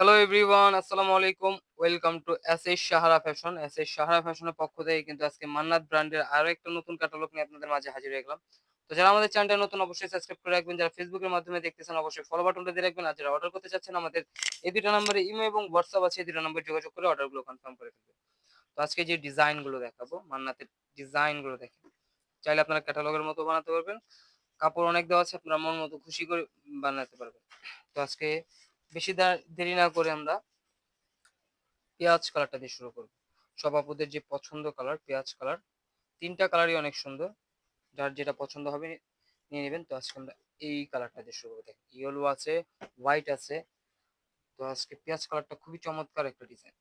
Hello everyone আসসালামু আলাইকুম welcome to S S Sahara fashion S S Sahara ফ্যাশনের পক্ষ থেকে কিন্তু আজকে মান্নাত ব্র্যান্ডের আরও একটা নতুন ক্যাটালগ নিয়ে আপনাদের মাঝে হাজির হয়ে গেলাম। তো যারা আমাদের চ্যানেলটা নতুন, অবশ্যই সাবস্ক্রাইব করে রাখবেন। যারা ফেসবুকের মাধ্যমে দেখতেছেন, অবশ্যই ফলো বাটনটা দিয়ে রাখবেন। আর যারা অর্ডার করতে চাচ্ছেন, আমাদের এই দুটো নম্বরে ইমো এবং হোয়াটসঅ্যাপ আছে। এই দুটো নম্বরে যোগাযোগ করে অর্ডারগুলো কনফার্ম করে ফেলবেন। তো আজকে যে ডিজাইনগুলো দেখাবো, মান্নাতের ডিজাইনগুলো দেখেন। চাইলে আপনারা ক্যাটালগের মতো বানাতে পারবেন। কাপড় অনেক দেওয়া আছে, আপনারা মন মতো খুশি করে বানাতে পারবেন। তো আজকে বেশি দেরি না করে আমরা পেঁয়াজ কালারটা দিয়ে শুরু করব। সব আপুদের যে পছন্দ কালার পেঁয়াজ কালার তিনটা কালারই অনেক সুন্দর। যার যেটা পছন্দ হবে নিয়ে নেবেন। তো আজকে আমরা এই কালারটা দিয়ে শুরু করব। দেখেন ইয়েলো আছে হোয়াইট আছে। তো আজকে পেঁয়াজ কালারটা খুবই চমৎকার একটা ডিজাইন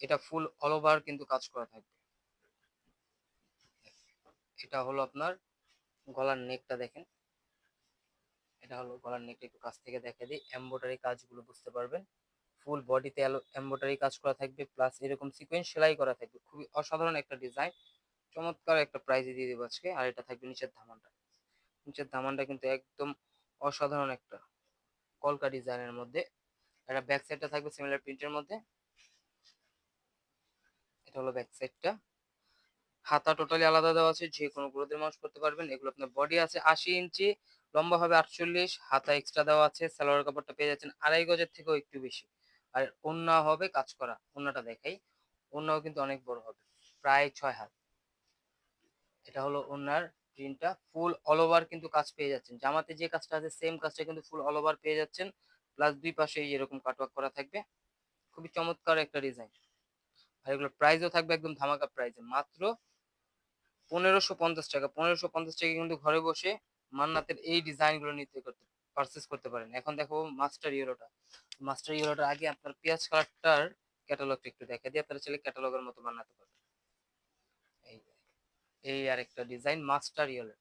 এটা ফুল অল ওভার কিন্তু কাজ করা থাকবে। এটা হলো আপনার গলার নেকটা দেখেন। এটা হলো গলার নেকটা একটু কাছ থেকে দেখে দিই। এমব্রয়ডারি কাজগুলো বুঝতে পারবেন। ফুল বডিতে এমব্রয়ডারি কাজ করা থাকবে প্লাস এরকম সিকোয়েন্স সেলাই করা থাকবে। খুবই অসাধারণ একটা ডিজাইন চমৎকার একটা প্রাইজে দিয়ে দেবো আজকে। আর এটা থাকবে নিচের ধামানটা। নিচের ধামানটা কিন্তু একদম অসাধারণ একটা কলকা ডিজাইনের মধ্যে। একটা ব্যাক সাইডটা থাকবে সিমিলার প্রিন্টের মধ্যে। এটা হলো ব্যাক সাইডটা হাতা টোটালি আলাদা দেওয়া আছে। যে কোনো গ্রোথের মানুষ করতে পারবেন। এগুলো আপনার বডি আছে আশি ইঞ্চি। লম্বা হবে আটচল্লিশ, হাতা এক্সট্রা দেওয়া আছে, সালোয়ার কাপড়টা পেয়ে যাচ্ছেন আড়াই গজের থেকেও একটু বেশি। আর ওন্না হবে কাজ করা ওন্নাটা দেখাই ওন্নাও কিন্তু অনেক বড় হবে, প্রায় ছয় হাত। এটা হলো ওনার প্রিন্টটা, ফুল অল ওভার কিন্তু কাজ পেয়ে যাচ্ছেন। জামাতে যে কাজটা আছে সেম কাজটা কিন্তু ফুল অল ওভার পেয়ে যাচ্ছেন প্লাস দুই পাশে এরকম কাটওয়ার্ক করা থাকবে, খুবই চমৎকার একটা ডিজাইন আর এগুলোর প্রাইসও থাকবে একদম ধামাকা প্রাইসে মাত্র পনেরোশো পঞ্চাশ টাকা, পনেরোশো পঞ্চাশ টাকা কিন্তু ঘরে বসে মান্নাতের এই ডিজাইনগুলো নিতে করতে পারচেস করতে পারেন। এখন দেখো মাস্টার ইউরোটা মাস্টার ইউরোটার আগে আপনার পেঁয়াজ কালারটার ক্যাটালগটা একটু দেখা দিয়ে আপনারা চাইলে ক্যাটালগের মতো বানাতে পারবেন। এই এই আর একটা ডিজাইন মাস্টার ইয়েলো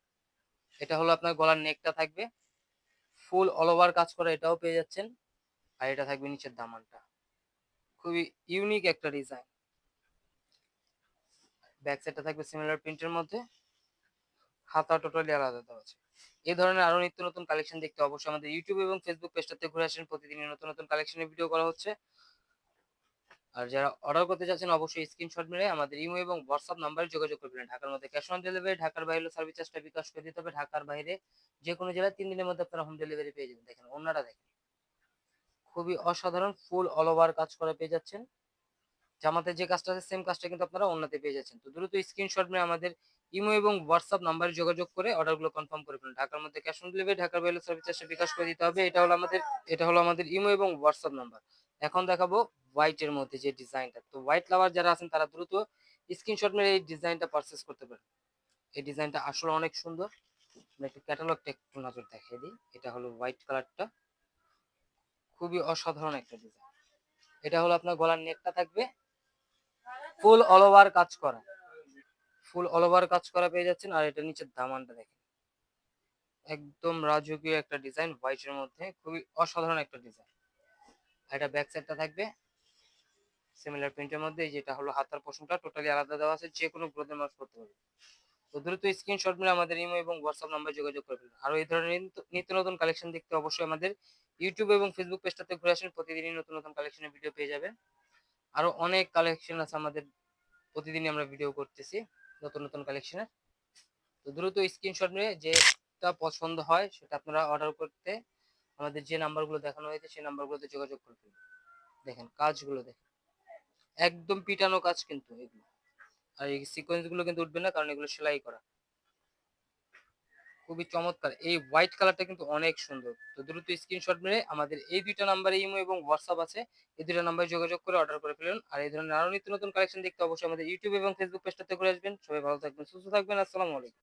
এটা হলো আপনার গলার নেকটা থাকবে। ফুল অল ওভার কাজ করা এটাও পেয়ে যাচ্ছেন। আর এটা থাকবে নিচের দামানটা। খুবই ইউনিক একটা ডিজাইন ব্যাক সাইডটা থাকবে সিমিলার প্রিন্টের মধ্যে। হাতা টোটালি আলাদা দেওয়া আছে। এই ধরনের আরও নিত্য নতুন কালেকশন দেখতে অবশ্যই আমাদের ইউটিউব এবং ফেসবুক পেজটাতে ঘুরে আসেন। প্রতিদিনই নতুন নতুন কালেকশনের ভিডিও করা হচ্ছে। আর যারা অর্ডার করতে চাচ্ছেন, অবশ্যই স্ক্রিনশট মেরে আমাদের ইমো এবং হোয়াটসঅ্যাপ নাম্বারে যোগাযোগ করবেন। ঢাকার মধ্যে ক্যাশ অন ডেলিভারি ঢাকার বাইরে সার্ভিস চার্জটা বিকাশ করে দিতে হবে। ঢাকার বাইরে যে কোনো জেলায় তিন দিনের মধ্যে আপনারা হোম ডেলিভারি পেয়ে যাবেন। দেখেন অন্যরা দেখেন। খুবই অসাধারণ ফুল অল ওভার কাজ করে পেয়ে যাচ্ছেন। জামাতে যে কাজটা আছে সেম কাজটা কিন্তু আপনারা অন্যতে পেয়ে যাচ্ছেন। তো দ্রুত স্ক্রিনশট মেরে আমাদের ইমো এবং হোয়াটসঅ্যাপ নাম্বারে যোগাযোগ করে অর্ডারগুলো কনফার্ম করে ফেলুন। ঢাকার মধ্যে ক্যাশ অন ডেলিভারি, ঢাকার বাইরে সার্ভিস চার্জটা বিকাশ করে দিতে হবে। এটা হলো আমাদের, এটা হলো আমাদের ইমো এবং হোয়াটসঅ্যাপ নাম্বার। এখন দেখাবো হোয়াইটের মধ্যে যে ডিজাইনটা। তো হোয়াইট লাভার যারা আছেন, তারা দ্রুত স্ক্রিনশট মেরে এই ডিজাইনটা পারচেস করতে পারেন। এই ডিজাইনটা আসলে অনেক সুন্দর। একটু ক্যাটালগটা একটু নজর দেখিয়ে দিই। এটা হলো হোয়াইট কালারটা খুবই অসাধারণ একটা ডিজাইন এটা হলো আপনার গলার নেটটা থাকবে। ফুল অল ওভার কাজ করা। ফুল অল ওভার কাজ করা পেয়ে যাচ্ছেন, আর এটা নিচের দামানটা দেখেন। একদম রাজকীয় একটা ডিজাইন হোয়াইটের মধ্যে, খুবই অসাধারণ একটা ডিজাইন এটা ব্যাক সাইডটা থাকবে সিমিলার প্রিন্টের মধ্যে যেটা হলো হাতার পোষণটা টোটালি আলাদা দেওয়া আছে, যে কোনো গ্রোথের মাস করতে পারবে। তো দ্রুত স্ক্রিনশট মিলে আমাদের ইমো এবং হোয়াটসঅ্যাপ নাম্বার যোগাযোগ করবেন আর এই ধরনের নিত্য নতুন কালেকশন দেখতে অবশ্যই আমাদের ইউটিউব এবং ফেসবুক পেজটাতে ঘুরে আসেন, প্রতিদিনই নতুন নতুন কালেকশনের ভিডিও পেয়ে যাবেন। আরও অনেক কালেকশন আছে আমাদের, প্রতিদিনই আমরা ভিডিও করতেছি। নতুন নতুন কালেকশনের তো দ্রুত স্ক্রিনশট নিয়ে যেটা পছন্দ হয় সেটা আপনারা অর্ডার করতে আমাদের যে নাম্বারগুলো দেখানো হয়েছে সেই নাম্বারগুলোতে যোগাযোগ করবেন দেখেন কাজগুলো দেখেন। একদম পিটানো কাজ কিন্তু এগুলো। আর এই সিকোয়েন্সগুলো কিন্তু উঠবে না কারণ এগুলো সেলাই করা। খুবই চমৎকার। এই হোয়াইট কালারটা কিন্তু অনেক সুন্দর। তো দ্রুত স্ক্রিনশট মেরে আমাদের এই দুইটা নাম্বারে ইমো এবং হোয়াটসঅ্যাপ আছে, এই দুইটা নাম্বারে যোগাযোগ করে অর্ডার করে ফেলুন। আর এই ধরনের আরও নিত্য নতুন কালেকশন দেখতে অবশ্যই আমাদের ইউটিউব এবং ফেসবুক পেজটাতে ঘুরে আসবেন। সবাই ভালো থাকবেন, সুস্থ থাকবেন। আসসালামু আলাইকুম।